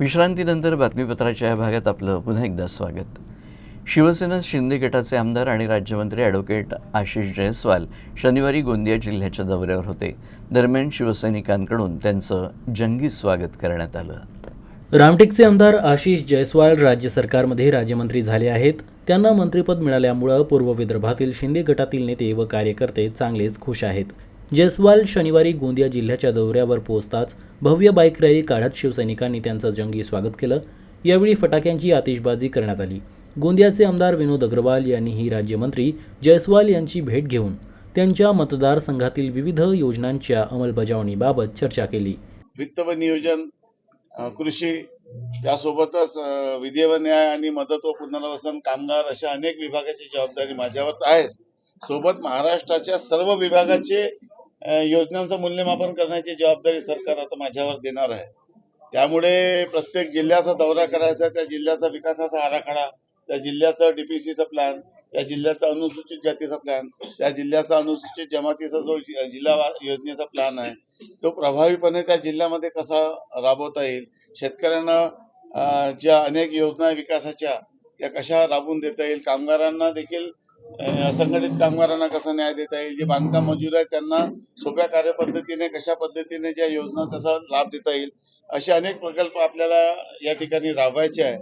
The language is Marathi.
विश्रांतीनंतर बातमीपत्राच्या या भागात आपलं पुन्हा एकदा स्वागत. शिवसेना शिंदे गटाचे आमदार आणि राज्यमंत्री ॲडव्होकेट आशिष जयस्वाल शनिवारी गोंदिया जिल्ह्याच्या दौऱ्यावर होते. दरम्यान शिवसैनिकांकडून त्यांचं जंगी स्वागत करण्यात आलं. रामटेकचे आमदार आशिष जयस्वाल राज्य सरकारमध्ये राज्यमंत्री झाले आहेत. त्यांना मंत्रिपद मिळाल्यामुळं पूर्व विदर्भातील शिंदे गटातील नेते व कार्यकर्ते चांगलेच खुश आहेत. जयस्वाल शनिवारी गोंदिया जिल्ह्याच्या दौऱ्यावर पोहोचताच भव्य बाईक रॅली काढत शिवसैनिकांनी त्यांचं जंगी स्वागत केलं. यावेळी फटाक्यांची आतिषबाजी करण्यात आली. गोंदियाचे आमदार विनोद अग्रवाल यांनीही राज्यमंत्री जयस्वाल यांची भेट घेऊन त्यांच्या मतदारसंघातील विविध योजनांच्या अंमलबजावणीबाबत चर्चा केली. वित्त व नियोजन कृषी त्यासोबतच विधी व न्याय आणि मदत व पुनर्वसन कामगार अशा अनेक विभागाची जबाबदारी माझ्यावर आहे सोबत महाराष्ट्राच्या सर्व विभागाचे योजनांचं मूल्यमापन करण्याची जबाबदारी सरकार आता माझ्यावर देणार आहे. त्यामुळे प्रत्येक जिल्ह्याचा दौरा करायचा त्या जिल्ह्याचा विकासाचा आराखडा त्या जिल्ह्याचं डीपीसीचा प्लॅन त्या जिल्ह्याचा अनुसूचित जातीचा प्लॅन त्या जिल्ह्याचा अनुसूचित जमातीचा जो जिल्हा योजनेचा प्लॅन आहे तो प्रभावीपणे त्या जिल्ह्यामध्ये कसा राबवता येईल? शेतकऱ्यांना ज्या अनेक योजना विकासाच्या त्या कशा राबवून देता येईल? कामगारांना देखील असंघटित कामगारांना कसा न्याय देता येईल? जे बांधकाम मजूर आहेत त्यांना सोप्या कार्यपद्धतीने कशा पद्धतीने ज्या योजना त्याचा लाभ देता येईल? असे अनेक प्रकल्प आपल्याला या ठिकाणी राबवायचे आहे